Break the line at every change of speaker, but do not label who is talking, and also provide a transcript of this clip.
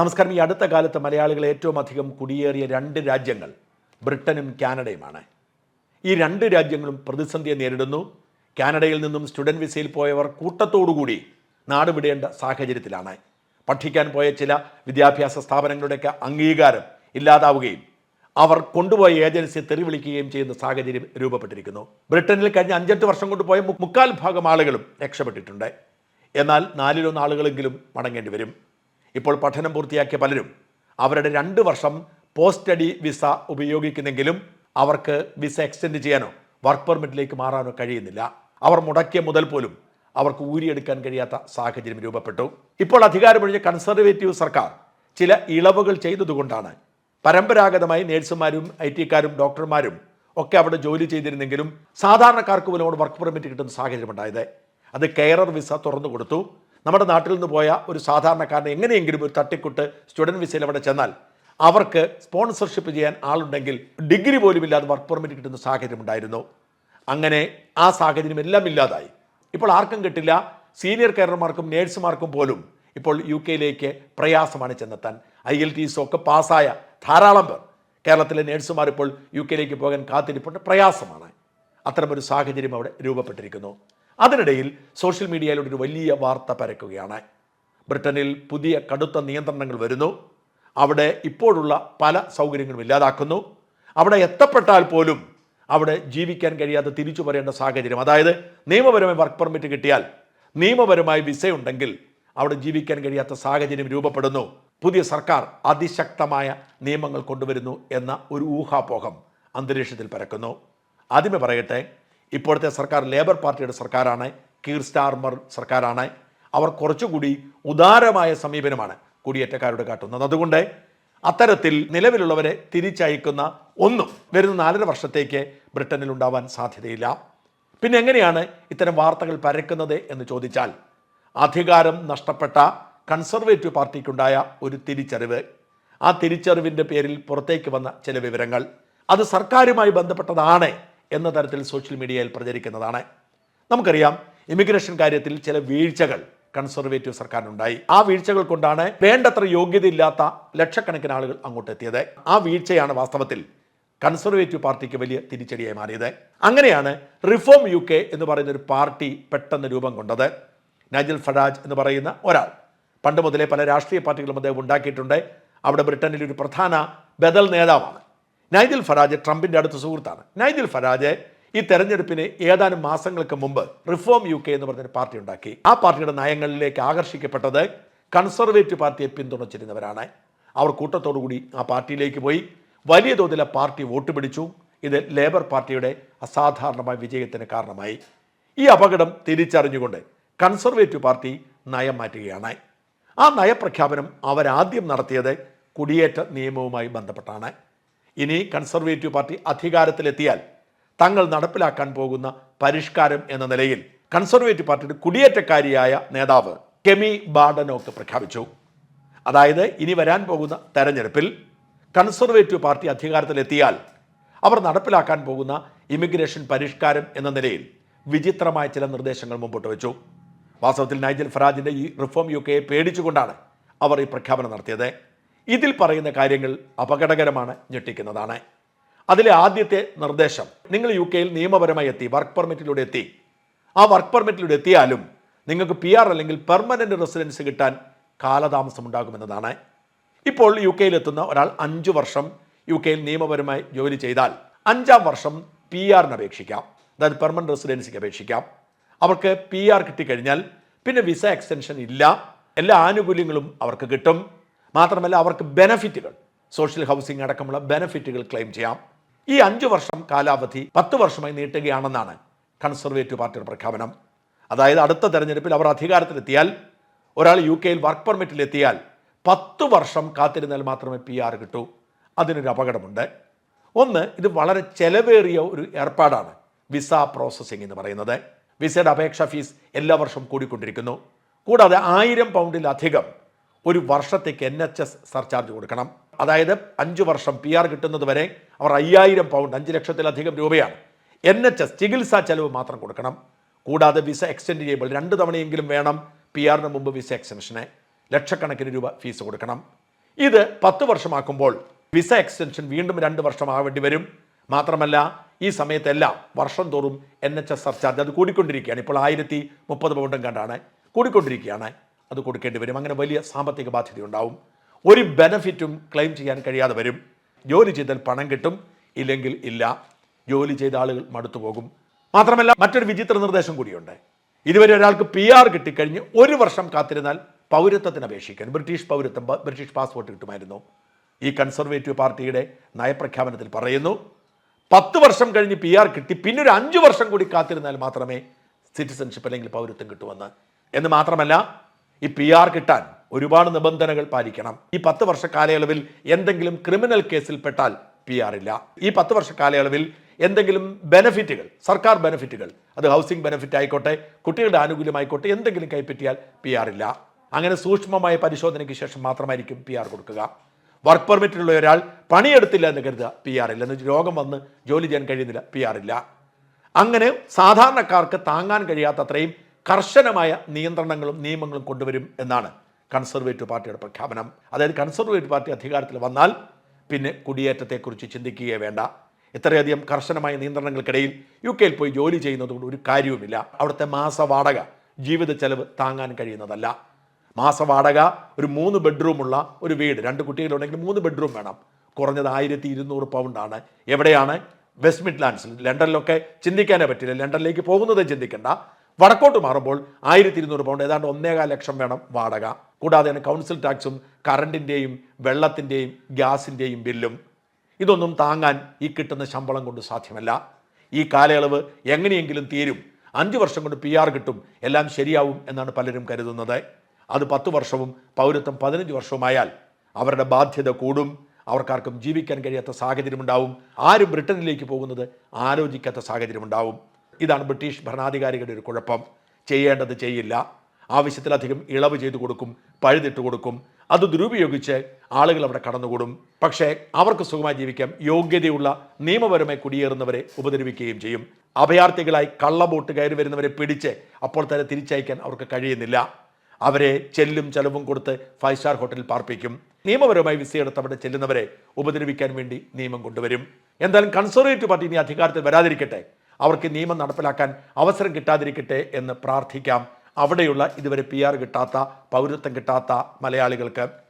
നമസ്കാരം. ഈ അടുത്ത കാലത്ത് മലയാളികൾ ഏറ്റവും അധികം കുടിയേറിയ രണ്ട് രാജ്യങ്ങൾ ബ്രിട്ടനും കാനഡയുമാണ്. ഈ രണ്ട് രാജ്യങ്ങളും പ്രതിസന്ധിയെ നേരിടുന്നു. കാനഡയിൽ നിന്നും സ്റ്റുഡന്റ് വിസയിൽ പോയവർ കൂട്ടത്തോടുകൂടി നാടുവിടേണ്ട സാഹചര്യത്തിലാണ്. പഠിക്കാൻ പോയ ചില വിദ്യാഭ്യാസ സ്ഥാപനങ്ങളുടെയൊക്കെ അംഗീകാരം ഇല്ലാതാവുകയും അവർ കൊണ്ടുപോയ ഏജൻസിയെ തെറിവിളിക്കുകയും ചെയ്യുന്ന സാഹചര്യം രൂപപ്പെട്ടിരിക്കുന്നു. ബ്രിട്ടനിൽ കഴിഞ്ഞ അഞ്ചെട്ട് വർഷം കൊണ്ട് പോയ മുക്കാൽ ഭാഗം ആളുകളും രക്ഷപ്പെട്ടിട്ടുണ്ട്. എന്നാൽ നാലിലൊന്ന് ആളുകളെങ്കിലും മടങ്ങേണ്ടി വരും. ഇപ്പോൾ പഠനം പൂർത്തിയാക്കിയ പലരും അവരുടെ രണ്ട് വർഷം പോസ്റ്റ് സ്റ്റഡി വിസ ഉപയോഗിക്കുന്നെങ്കിലും അവർക്ക് വിസ എക്സ്റ്റെൻഡ് ചെയ്യാനോ വർക്ക് പെർമിറ്റിലേക്ക് മാറാനോ കഴിയുന്നില്ല. അവർ മുടക്കിയ മുതൽ പോലും അവർക്ക് ഊരിയെടുക്കാൻ കഴിയാത്ത സാഹചര്യം രൂപപ്പെട്ടു. ഇപ്പോൾ അധികാരമൊഴിഞ്ഞ കൺസർവേറ്റീവ് സർക്കാർ ചില ഇളവുകൾ ചെയ്തതുകൊണ്ടാണ് പരമ്പരാഗതമായി നേഴ്സുമാരും ഐ ടിക്കാരും ഡോക്ടർമാരും ഒക്കെ അവിടെ ജോലി ചെയ്തിരുന്നെങ്കിലും സാധാരണക്കാർക്ക് പോലും അവിടെ വർക്ക് പെർമിറ്റ് കിട്ടുന്ന സാഹചര്യം ഉണ്ടായത് അത് കെയറർ വിസ തുറന്നു കൊടുത്തു നമ്മുടെ നാട്ടിൽ നിന്ന് പോയ ഒരു സാധാരണക്കാരൻ എങ്ങനെയെങ്കിലും ഒരു തട്ടിക്കുട്ട് സ്റ്റുഡന്റ് വിസയിൽ അവിടെ ചെന്നാൽ അവർക്ക് സ്പോൺസർഷിപ്പ് ചെയ്യാൻ ആളുണ്ടെങ്കിൽ ഡിഗ്രി പോലും ഇല്ലാതെ വർക്ക് പെർമിറ്റ് കിട്ടുന്ന സാഹചര്യം ഉണ്ടായിരുന്നു. അങ്ങനെ ആ സാഹചര്യം എല്ലാം ഇല്ലാതായി. ഇപ്പോൾ ആർക്കും കിട്ടില്ല. സീനിയർ കെയർമാർക്കും നേഴ്സുമാർക്കും പോലും ഇപ്പോൾ യു കെയിലേക്ക് പ്രയാസമാണ് ചെന്നെത്താൻ. ഐ എൽ ടി ഒക്കെ പാസ്സായ ധാരാളം പേർ കേരളത്തിലെ നേഴ്സുമാർ ഇപ്പോൾ യു കെയിലേക്ക് പോകാൻ കാത്തിരിപ്പുണ്ട്. പ്രയാസമാണ്. അത്തരമൊരു സാഹചര്യം അവിടെ രൂപപ്പെട്ടിരിക്കുന്നു. അതിനിടയിൽ സോഷ്യൽ മീഡിയയിലൂടെ ഒരു വലിയ വാർത്ത പരക്കുകയാണ്. ബ്രിട്ടനിൽ പുതിയ കടുത്ത നിയന്ത്രണങ്ങൾ വരുന്നു. അവിടെ ഇപ്പോഴുള്ള പല സൗകര്യങ്ങളും ഇല്ലാതാക്കുന്നു. അവിടെ എത്തപ്പെട്ടാൽ പോലും അവിടെ ജീവിക്കാൻ കഴിയാതെ തിരിച്ചു പറയേണ്ട സാഹചര്യം. അതായത് നിയമപരമായി വർക്ക് പെർമിറ്റ് കിട്ടിയാൽ നിയമപരമായി വിസയുണ്ടെങ്കിൽ അവിടെ ജീവിക്കാൻ കഴിയാത്ത സാഹചര്യം രൂപപ്പെടുന്നു. പുതിയ സർക്കാർ അതിശക്തമായ നിയമങ്ങൾ കൊണ്ടുവരുന്നു എന്ന ഒരു ഊഹാപോഹം അന്തരീക്ഷത്തിൽ പരക്കുന്നു. ആദ്യമേ പറയട്ടെ ഇപ്പോഴത്തെ സർക്കാർ ലേബർ പാർട്ടിയുടെ സർക്കാരാണ് കീർ സ്റ്റാർമർ സർക്കാരാണ്. അവർ കുറച്ചുകൂടി ഉദാരമായ സമീപനമാണ് കുടിയേറ്റക്കാരോട് കാട്ടുന്നത്. അതുകൊണ്ട് അത്തരത്തിൽ നിലവിലുള്ളവരെ തിരിച്ചയക്കുന്ന ഒന്നും വരുന്ന നാലര വർഷത്തേക്ക് ബ്രിട്ടനിൽ ഉണ്ടാവാൻ സാധ്യതയില്ല. പിന്നെ എങ്ങനെയാണ് ഇത്തരം വാർത്തകൾ പരക്കുന്നത് എന്ന് ചോദിച്ചാൽ അധികാരം നഷ്ടപ്പെട്ട കൺസർവേറ്റീവ് പാർട്ടിക്കുണ്ടായ ഒരു തിരിച്ചറിവ്. ആ തിരിച്ചറിവിന്റെ പേരിൽ പുറത്തേക്ക് വന്ന ചില വിവരങ്ങൾ. അത് സർക്കാരുമായി ബന്ധപ്പെട്ടതാണ്. എന്ന തരത്തിൽ സോഷ്യൽ മീഡിയയിൽ പ്രചരിക്കുന്നതാണ്. നമുക്കറിയാം ഇമിഗ്രേഷൻ കാര്യത്തിൽ ചില വീഴ്ചകൾ കൺസർവേറ്റീവ് സർക്കാരിനുണ്ടായി. ആ വീഴ്ചകൾ കൊണ്ടാണ് വേണ്ടത്ര യോഗ്യതയില്ലാത്ത ലക്ഷക്കണക്കിന് ആളുകൾ അങ്ങോട്ട് എത്തിയത് ആ വീഴ്ചയാണ് വാസ്തവത്തിൽ കൺസർവേറ്റീവ് പാർട്ടിക്ക് വലിയ തിരിച്ചടിയായി മാറിയത്. അങ്ങനെയാണ് റിഫോം യു കെ എന്ന് പറയുന്ന ഒരു പാർട്ടി പെട്ടെന്ന് രൂപം കൊണ്ടത്. നജൽ ഫറാജ് എന്ന് പറയുന്ന ഒരാൾ. പണ്ട് മുതലേ പല രാഷ്ട്രീയ പാർട്ടികളും അദ്ദേഹം ഉണ്ടാക്കിയിട്ടുണ്ട്. അവിടെ ബ്രിട്ടനിൽ ഒരു പ്രധാന ബദൽ നേതാവാണ്. നൈജൽ ഫറാജ് ട്രംപിന്റെ അടുത്ത സുഹൃത്താണ്. നൈജൽ ഫറാജ് ഈ തെരഞ്ഞെടുപ്പിന് ഏതാനും മാസങ്ങൾക്ക് മുമ്പ് റിഫോം യു കെ എന്ന് പറഞ്ഞൊരു പാർട്ടി ഉണ്ടാക്കി. ആ പാർട്ടിയുടെ നയങ്ങളിലേക്ക് ആകർഷിക്കപ്പെട്ടത് കൺസർവേറ്റീവ് പാർട്ടിയെ പിന്തുണച്ചിരുന്നവരാണ്. അവർ കൂട്ടത്തോടുകൂടി ആ പാർട്ടിയിലേക്ക് പോയി. വലിയ തോതിലെ പാർട്ടി വോട്ട് പിടിച്ചു. ഇത് ലേബർ പാർട്ടിയുടെ അസാധാരണമായ വിജയത്തിന് കാരണമായി. ഈ അപകടം തിരിച്ചറിഞ്ഞുകൊണ്ട് കൺസർവേറ്റീവ് പാർട്ടി നയം മാറ്റുകയാണ്. ആ നയപ്രഖ്യാപനം അവരാദ്യം നടത്തിയത് കുടിയേറ്റ നിയമവുമായി ബന്ധപ്പെട്ടാണ്. ഇനി കൺസർവേറ്റീവ് പാർട്ടി അധികാരത്തിലെത്തിയാൽ തങ്ങൾ നടപ്പിലാക്കാൻ പോകുന്ന പരിഷ്കാരം എന്ന നിലയിൽ കൺസർവേറ്റീവ് പാർട്ടിയുടെ കുടിയേറ്റക്കാരിയായ നേതാവ് കെമി ബാഡനോക്ക് പ്രഖ്യാപിച്ചു. അതായത് ഇനി വരാൻ പോകുന്ന തെരഞ്ഞെടുപ്പിൽ കൺസർവേറ്റീവ് പാർട്ടി അധികാരത്തിലെത്തിയാൽ അവർ നടപ്പിലാക്കാൻ പോകുന്ന ഇമിഗ്രേഷൻ പരിഷ്കാരം എന്ന നിലയിൽ വിചിത്രമായ ചില നിർദ്ദേശങ്ങൾ മുമ്പോട്ട് വെച്ചു. വാസ്തവത്തിൽ നൈജൽ ഫറാജിന്റെ ഈ റിഫോം യു കെയെ പേടിച്ചുകൊണ്ടാണ് അവർ ഈ പ്രഖ്യാപനം നടത്തിയത്. ഇതിൽ പറയുന്ന കാര്യങ്ങൾ അപകടകരമാണ് ഞെട്ടിക്കുന്നതാണ്. അതിലെ ആദ്യത്തെ നിർദ്ദേശം നിങ്ങൾ യു കെയിൽ നിയമപരമായി എത്തി വർക്ക് പെർമിറ്റിലൂടെ എത്തി. ആ വർക്ക് പെർമിറ്റിലൂടെ എത്തിയാലും നിങ്ങൾക്ക് പി ആർ അല്ലെങ്കിൽ പെർമനന്റ് റെസിഡൻസ് കിട്ടാൻ കാലതാമസം ഉണ്ടാകുമെന്നതാണ്. ഇപ്പോൾ യു കെയിലെത്തുന്ന ഒരാൾ അഞ്ചു വർഷം യു കെയിൽ നിയമപരമായി ജോലി ചെയ്താൽ അഞ്ചാം വർഷം പി ആറിന് അപേക്ഷിക്കാം. അതായത് പെർമനന്റ് റെസിഡൻസിക്ക് അപേക്ഷിക്കാം. അവർക്ക് പി ആർ കിട്ടിക്കഴിഞ്ഞാൽ പിന്നെ വിസ എക്സ്റ്റൻഷൻ ഇല്ല. എല്ലാ ആനുകൂല്യങ്ങളും അവർക്ക് കിട്ടും. മാത്രമല്ല അവർക്ക് ബെനഫിറ്റുകൾ സോഷ്യൽ ഹൗസിംഗ് അടക്കമുള്ള ബെനഫിറ്റുകൾ ക്ലെയിം ചെയ്യാം. ഈ അഞ്ചു വർഷം കാലാവധി പത്ത് വർഷമായി നീട്ടുകയാണെന്നാണ് കൺസർവേറ്റീവ് പാർട്ടിയുടെ പ്രഖ്യാപനം. അതായത് അടുത്ത തെരഞ്ഞെടുപ്പിൽ അവർ അധികാരത്തിലെത്തിയാൽ ഒരാൾ യു കെയിൽ വർക്ക് പെർമിറ്റിലെത്തിയാൽ പത്ത് വർഷം കാത്തിരുന്നാൽ മാത്രമേ പി ആർ കിട്ടൂ. അതിനൊരു അപകടമുണ്ട്. ഒന്ന് ഇത് വളരെ ചെലവേറിയ ഒരു ഏർപ്പാടാണ്. വിസ പ്രോസസ്സിംഗ് എന്ന് പറയുന്നത്. വിസയുടെ അപേക്ഷാ ഫീസ് എല്ലാ വർഷവും കൂടിക്കൊണ്ടിരിക്കുന്നു. കൂടാതെ ആയിരം പൗണ്ടിലധികം ഒരു വർഷത്തേക്ക് എൻ എച്ച് എസ് സർചാർജ് കൊടുക്കണം. അതായത് അഞ്ച് വർഷം പി ആർ കിട്ടുന്നത് വരെ അവർ അയ്യായിരം പൗണ്ട് അഞ്ച് ലക്ഷത്തിലധികം രൂപയാണ് എൻ എച്ച് എസ് ചികിത്സാ ചെലവ് മാത്രം കൊടുക്കണം. കൂടാതെ വിസ എക്സ്റ്റെൻഡ് ചെയ്യുമ്പോൾ രണ്ട് തവണയെങ്കിലും വേണം പി ആറിന് മുമ്പ് വിസ എക്സ്റ്റൻഷന് ലക്ഷക്കണക്കിന് രൂപ ഫീസ് കൊടുക്കണം. ഇത് പത്ത് വർഷമാക്കുമ്പോൾ വിസ എക്സ്റ്റൻഷൻ വീണ്ടും രണ്ട് വർഷമാവേണ്ടി വരും. മാത്രമല്ല ഈ സമയത്തെല്ലാം വർഷം തോറും എൻ എച്ച് എസ് സർചാർജ് അത് കൂടിക്കൊണ്ടിരിക്കുകയാണ്. ഇപ്പോൾ ആയിരത്തി മുപ്പത് പൗണ്ടും കണ്ടാണ് കൂടിക്കൊണ്ടിരിക്കുകയാണ്. അത് കൊടുക്കേണ്ടി വരും. അങ്ങനെ വലിയ സാമ്പത്തിക ബാധ്യതയുണ്ടാവും ഒരു ബെനഫിറ്റും ക്ലെയിം ചെയ്യാൻ കഴിയാതെ വരും. ജോലി ചെയ്താൽ പണം കിട്ടും. ഇല്ലെങ്കിൽ ഇല്ല. ജോലി ചെയ്ത ആളുകൾ മടുത്തു പോകും. മാത്രമല്ല മറ്റൊരു വിചിത്ര നിർദ്ദേശം കൂടിയുണ്ട്. ഇതുവരെ ഒരാൾക്ക് പി ആർ കിട്ടിക്കഴിഞ്ഞ് ഒരു വർഷം കാത്തിരുന്നാൽ പൗരത്വത്തിന് അപേക്ഷിക്കാൻ. ബ്രിട്ടീഷ് പൗരത്വം ബ്രിട്ടീഷ് പാസ്പോർട്ട് കിട്ടുമായിരുന്നു. ഈ കൺസർവേറ്റീവ് പാർട്ടിയുടെ നയപ്രഖ്യാപനത്തിൽ പറയുന്നു പത്ത് വർഷം കഴിഞ്ഞ് പി ആർ കിട്ടി. പിന്നെ ഒരു അഞ്ച് വർഷം കൂടി കാത്തിരുന്നാൽ മാത്രമേ സിറ്റിസൺഷിപ്പ് അല്ലെങ്കിൽ പൗരത്വം കിട്ടുമെന്ന്. എന്ന് മാത്രമല്ല ഈ പി ആർ കിട്ടാൻ ഒരുപാട് നിബന്ധനകൾ പാലിക്കണം. ഈ പത്ത് വർഷ കാലയളവിൽ എന്തെങ്കിലും ക്രിമിനൽ കേസിൽ പെട്ടാൽ പി ആർ ഇല്ല. ഈ പത്ത് വർഷ കാലയളവിൽ എന്തെങ്കിലും ബെനഫിറ്റുകൾ സർക്കാർ ബെനഫിറ്റുകൾ അത് ഹൗസിംഗ് ബെനഫിറ്റ് ആയിക്കോട്ടെ കുട്ടികളുടെ ആനുകൂല്യമായിക്കോട്ടെ എന്തെങ്കിലും കൈപ്പറ്റിയാൽ പി ആർ ഇല്ല. അങ്ങനെ സൂക്ഷ്മമായ പരിശോധനയ്ക്ക് ശേഷം മാത്രമായിരിക്കും പി ആർ കൊടുക്കുക. വർക്ക് പെർമിറ്റിലുള്ള ഒരാൾ പണിയെടുത്തില്ല എന്ന് കരുതുക പി ആർ ഇല്ല. എന്ന് രോഗം വന്ന് ജോലി ചെയ്യാൻ കഴിയുന്നില്ല പി ആർ ഇല്ല. അങ്ങനെ സാധാരണക്കാർക്ക് താങ്ങാൻ കഴിയാത്തത്രയും കർശനമായ നിയന്ത്രണങ്ങളും നിയമങ്ങളും കൊണ്ടുവരും എന്നാണ് കൺസർവേറ്റീവ് പാർട്ടിയുടെ പ്രഖ്യാപനം. അതായത് കൺസർവേറ്റീവ് പാർട്ടി അധികാരത്തിൽ വന്നാൽ പിന്നെ കുടിയേറ്റത്തെക്കുറിച്ച് ചിന്തിക്കുകയേ വേണ്ട. ഇത്രയധികം കർശനമായ നിയന്ത്രണങ്ങൾക്കിടയിൽ യു കെയിൽ പോയി ജോലി ചെയ്യുന്നതുകൊണ്ട് ഒരു കാര്യവുമില്ല. അവിടുത്തെ മാസവാടക ജീവിത ചെലവ് താങ്ങാൻ കഴിയുന്നതല്ല. മാസവാടക ഒരു മൂന്ന് ബെഡ്റൂമുള്ള ഒരു വീട് രണ്ട് കുട്ടികളുണ്ടെങ്കിൽ മൂന്ന് ബെഡ്റൂം വേണം. കുറഞ്ഞത് ആയിരത്തി ഇരുന്നൂറ് പൗണ്ടാണ്. എവിടെയാണ്? വെസ്റ്റ് മിഡ്ലാൻഡ്സിൽ. ലണ്ടനിലൊക്കെ ചിന്തിക്കാനേ പറ്റില്ല. ലണ്ടനിലേക്ക് പോകുന്നത് ചിന്തിക്കണ്ട. വടക്കോട്ട് മാറുമ്പോൾ ആയിരത്തി ഇരുന്നൂറ് പൗണ്ട് ഏതാണ്ട് ഒന്നേകാൽ ലക്ഷം വേണം വാടക. കൂടാതെ തന്നെ കൗൺസിൽ ടാക്സും കറണ്ടിന്റെയും വെള്ളത്തിന്റെയും ഗ്യാസിന്റെയും ബില്ലും. ഇതൊന്നും താങ്ങാൻ ഈ കിട്ടുന്ന ശമ്പളം കൊണ്ട് സാധ്യമല്ല. ഈ കാലയളവ് എങ്ങനെയെങ്കിലും തീരും. അഞ്ച് വർഷം കൊണ്ട് പി ആർ കിട്ടും. എല്ലാം ശരിയാവും എന്നാണ് പലരും കരുതുന്നത്. അത് പത്ത് വർഷവും പൗരത്വം പതിനഞ്ച് വർഷവുമായാൽ അവരുടെ ബാധ്യത കൂടും. അവർക്കാർക്കും ജീവിക്കാൻ കഴിയാത്ത സാഹചര്യമുണ്ടാവും. ആരും ബ്രിട്ടനിലേക്ക് പോകുന്നത് ആലോചിക്കാത്ത സാഹചര്യമുണ്ടാവും. ഇതാണ് ബ്രിട്ടീഷ് ഭരണാധികാരികളുടെ ഒരു കുഴപ്പം. ചെയ്യേണ്ടത് ചെയ്യില്ല. ആവശ്യത്തിലധികം ഇളവ് ചെയ്തു കൊടുക്കും പഴുതിട്ട് കൊടുക്കും. അത് ദുരുപയോഗിച്ച് ആളുകൾ അവിടെ കടന്നുകൂടും. പക്ഷേ അവർക്ക് സുഖമായി ജീവിക്കാം യോഗ്യതയുള്ള നിയമപരമായി കുടിയേറുന്നവരെ ഉപദ്രവിക്കുകയും ചെയ്യും. അഭയാർത്ഥികളായി കള്ളബോട്ട് കയറി വരുന്നവരെ പിടിച്ച് അപ്പോൾ തന്നെ തിരിച്ചയക്കാൻ അവർക്ക് കഴിയുന്നില്ല. അവരെ ചെല്ലും ചെലവും കൊടുത്ത് ഫൈവ് സ്റ്റാർ ഹോട്ടലിൽ പാർപ്പിക്കും. നിയമപരമായി വിസയെടുത്ത് അവിടെ ചെല്ലുന്നവരെ ഉപദ്രവിക്കാൻ വേണ്ടി നിയമം കൊണ്ടുവരും. എന്തായാലും കൺസർവേറ്റീവ് പാർട്ടി ഇനി അധികാരത്തിൽ വരാതിരിക്കട്ടെ. അവർക്ക് നിയമം നടപ്പിലാക്കാൻ അവസരം കിട്ടാതിരിക്കട്ടെ എന്ന് പ്രാർത്ഥിക്കാം. അവിടെയുള്ള ഇതുവരെ പി കിട്ടാത്ത പൗരത്വം കിട്ടാത്ത മലയാളികൾക്ക്